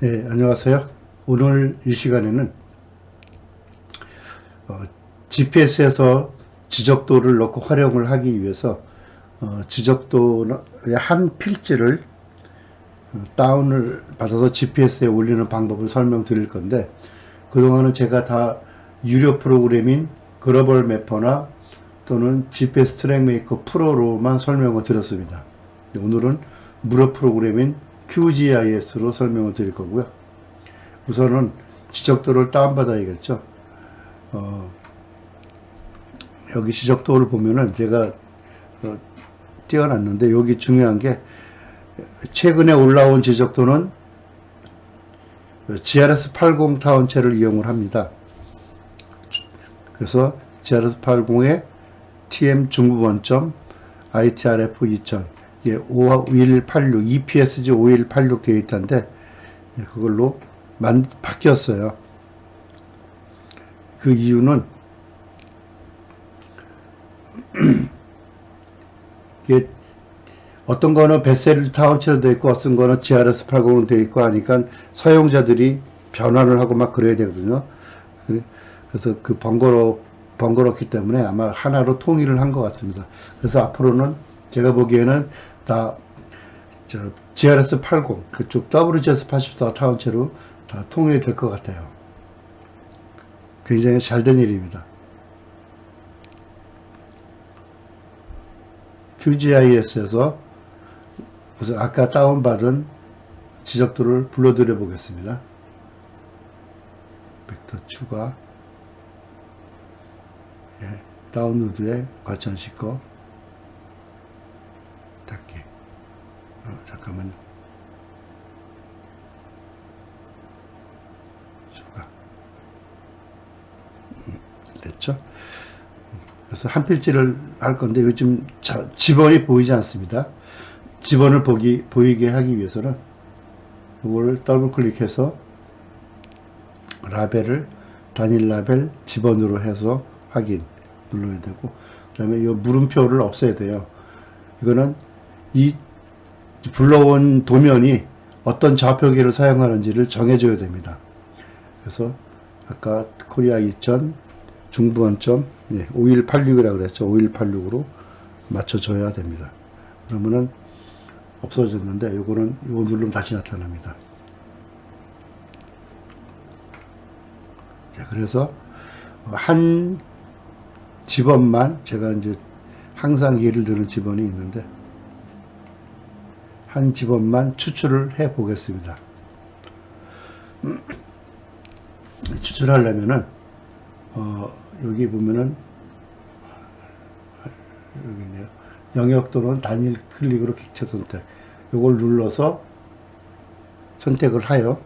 네, 안녕하세요. 오늘 이 시간에는 어, GPS에서 지적도를 넣고 활용을 하기 위해서 어, 지적도의 한 필지를 어, 다운을 받아서 GPS에 올리는 방법을 설명드릴 건데 그동안은 제가 다 유료 프로그램인 글로벌 매퍼나 또는 GPS 트랙 메이커 프로로만 설명을 드렸습니다. 오늘은 무료 프로그램인 QGIS로 설명을 드릴 거고요. 우선은 지적도를 다운받아야겠죠. 어, 여기 지적도를 보면은 제가 어, 띄워놨는데 여기 중요한 게 최근에 올라온 지적도는 GRS 80 타운체를 이용을 합니다. 그래서 GRS 80의 TM 중부 원점 ITRF 2000 예, 5186 EPSG 5186 데이터인데 예, 그걸로 만 바뀌었어요. 그 이유는 이게 어떤 거는 베셀 타운체로 되어 있고 어떤 거는 GRS 80로 되어 있고 하니까 사용자들이 변환을 하고 막 그래야 되거든요. 그래서 그 번거로 번거롭기 때문에 아마 하나로 통일을 한 것 같습니다. 그래서 앞으로는 제가 보기에는 다 저, GRS 80 그쪽 WGS 84 타운체로 다 통일이 될 것 같아요. 굉장히 잘 된 일입니다. QGIS에서 우선 아까 다운받은 지적도를 불러드려 보겠습니다. 벡터 추가 예, 다운로드에 과천시거 닫기 어, 잠깐만요 추가 음, 됐죠? 그래서 한 필지를 할 건데 요즘 자, 지번이 보이지 않습니다. 지번을 보기, 보이게 하기 위해서는 이걸 더블 클릭해서 라벨을 단일 라벨 지번으로 해서 확인 눌러야 되고 그 다음에 이 물음표를 없애야 돼요. 이거는 이 불러온 도면이 어떤 좌표기를 사용하는지를 정해줘야 됩니다. 그래서 아까 코리아 2000 중부원점 예, 5186이라고 그랬죠. 5186으로 맞춰줘야 됩니다. 그러면은 없어졌는데 요거는 요거 누르면 다시 나타납니다. 자, 그래서 한 집원만 제가 이제 항상 예를 드는 집원이 있는데 한 집원만 추출을 해 보겠습니다. 추출하려면은 어, 여기 보면은 여기 있네요. 영역 또는 단일 클릭으로 객체 선택. 요걸 눌러서 선택을 하여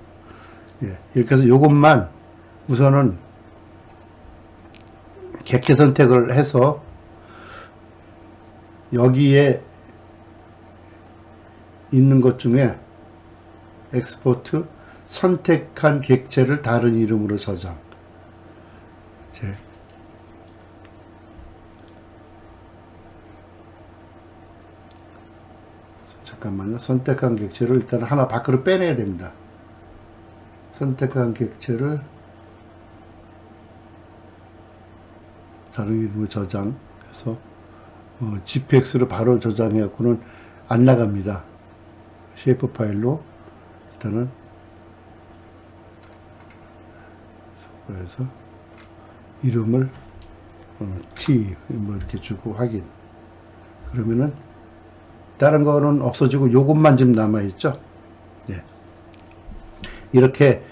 예, 이렇게 해서 요것만 우선은 객체 선택을 해서 여기에 있는 것 중에 엑스포트 선택한 객체를 다른 이름으로 저장. 제 잠깐만요. 선택한 객체를 일단 하나 밖으로 빼내야 됩니다. 선택한 객체를 다른 이름으로 저장해서 어, GPX로 바로 저장해갖고는 안 나갑니다. 쉐이프 파일로 일단은 그래서 이름을 어, T 뭐 이렇게 주고 확인 그러면은 다른 거는 없어지고 요것만 지금 남아있죠. 예. 이렇게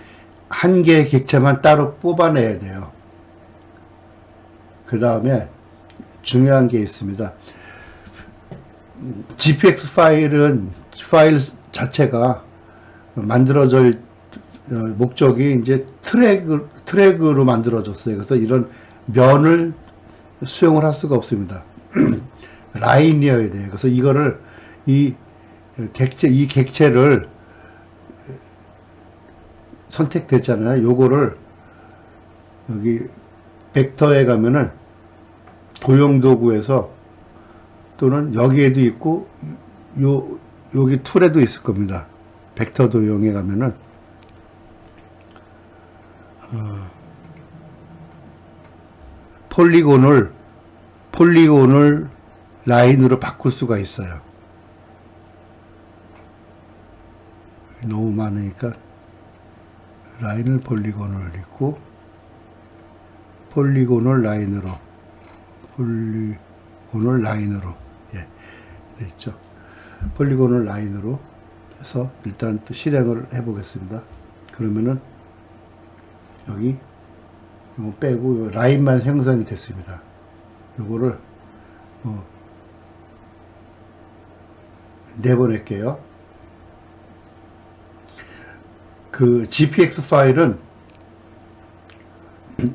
한 개의 객체만 따로 뽑아내야 돼요. 그 다음에 중요한 게 있습니다. GPX 파일은 파일 자체가 만들어질 어, 목적이 이제 트랙 트랙으로 만들어졌어요. 그래서 이런 면을 수용을 할 수가 없습니다. 라인이어야 돼요. 그래서 이거를 이 객체 이 객체를 선택됐잖아요. 요거를 여기 벡터에 가면은 도형 도구에서 또는 여기에도 있고 요 여기 툴에도 있을 겁니다. 벡터 도형에 가면은 폴리곤을 폴리곤을 라인으로 바꿀 수가 있어요. 너무 많으니까 라인을 폴리곤을 있고 폴리곤을 라인으로 폴리곤을 라인으로 예, 돼 있죠. 폴리곤을 라인으로 해서 일단 또 실행을 해 보겠습니다. 그러면은 여기 이거 빼고 요 라인만 형성이 됐습니다. 요거를 어, 내보낼게요. 그 GPX 파일은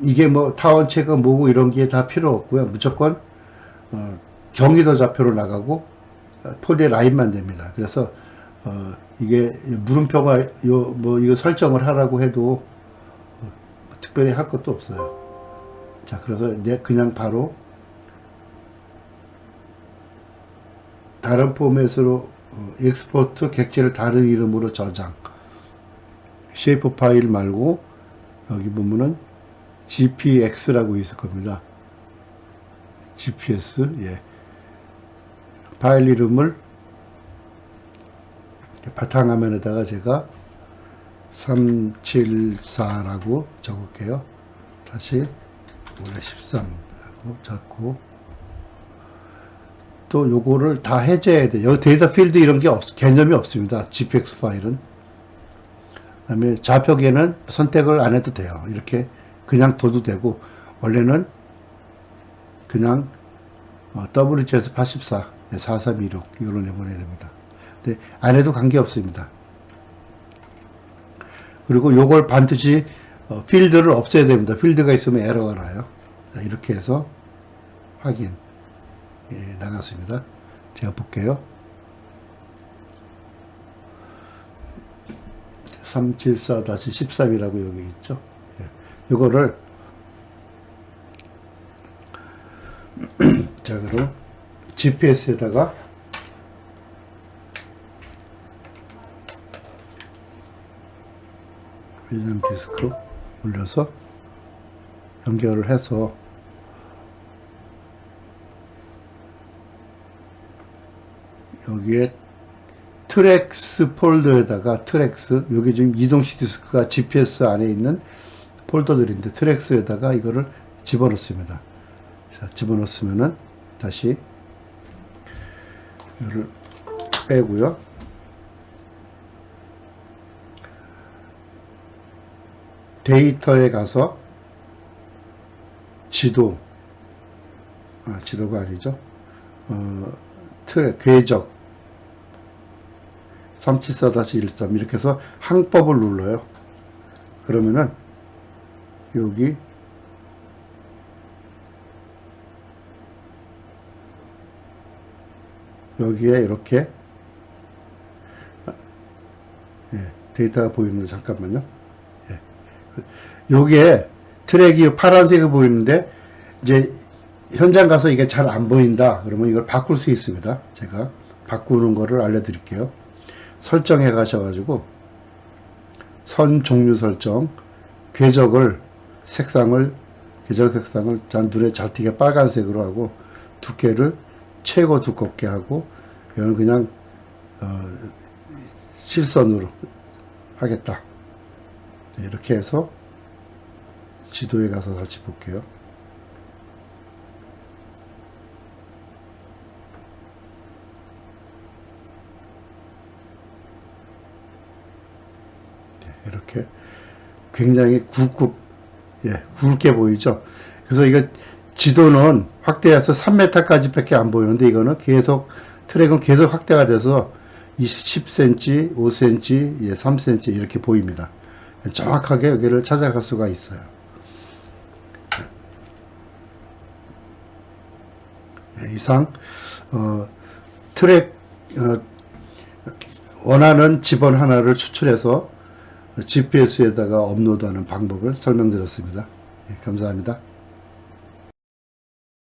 이게 뭐 타원체가 뭐고 이런 게 다 필요 없고요. 무조건 어, 경기도 좌표로 나가고 어, 폴리의 라인만 됩니다. 그래서 어, 이게 물음표가 요 뭐 이거 설정을 하라고 해도 어, 특별히 할 것도 없어요. 자, 그래서 내 그냥 바로 다른 포맷으로 어, 익스포트 객체를 다른 이름으로 저장. 쉐이프 파일 말고 여기 보면은 GPX라고 있을 겁니다. GPS 예. 파일 이름을 바탕화면에다가 제가 374라고 적을게요. 다시 원래 13하고 적고 또 요거를 다 해제해야 돼요. 여기 데이터 필드 이런 게 없, 개념이 없습니다. GPX 파일은. 그 다음에 좌표계는 선택을 안 해도 돼요. 이렇게 그냥 둬도 되고 원래는 그냥 어, WGS 84, 4316 이걸로 내보내야 됩니다. 근데 안 해도 관계 없습니다. 그리고 요걸 반드시 어, 필드를 없애야 됩니다. 필드가 있으면 에러가 나요. 자, 이렇게 해서 확인 예, 나갔습니다. 제가 볼게요. 374-13이라고 여기 있죠. 예. 요거를 자 그럼 GPS에다가 위장 디스크 올려서 연결을 해서 여기에 트랙스 폴더에다가 트랙스 여기 지금 이동식 디스크가 GPS 안에 있는 폴더들인데 트랙스에다가 이거를 집어넣습니다. 자, 집어넣으면은 다시 이거를 빼고요. 데이터에 가서 지도 아, 지도가 아니죠. 어, 트랙 궤적 374-13 이렇게 해서 항법을 눌러요. 그러면은 여기 여기에 이렇게 아, 예, 데이터가 보이는데 잠깐만요. 예. 요게 트랙이 파란색이 보이는데 이제 현장 가서 이게 잘 안 보인다. 그러면 이걸 바꿀 수 있습니다. 제가 바꾸는 거를 알려드릴게요. 설정해 가셔가지고 선 종류 설정, 궤적을 색상을 궤적 색상을 잔둘에 잘 튀게 빨간색으로 하고 두께를 최고 두껍게 하고 이건 그냥 어, 실선으로 하겠다. 네, 이렇게 해서 지도에 가서 다시 볼게요. 이렇게 굉장히 굵고 예, 굵게 보이죠. 그래서 이거 지도는 확대해서 3m까지 밖에 안 보이는데 이거는 계속 트랙은 계속 확대가 돼서 20, 10cm, 5cm, 예, 3cm 이렇게 보입니다. 정확하게 여기를 찾아갈 수가 있어요. 예, 이상 어, 트랙 어, 원하는 집원 하나를 추출해서 GPS에다가 업로드하는 방법을 설명드렸습니다. 예, 감사합니다.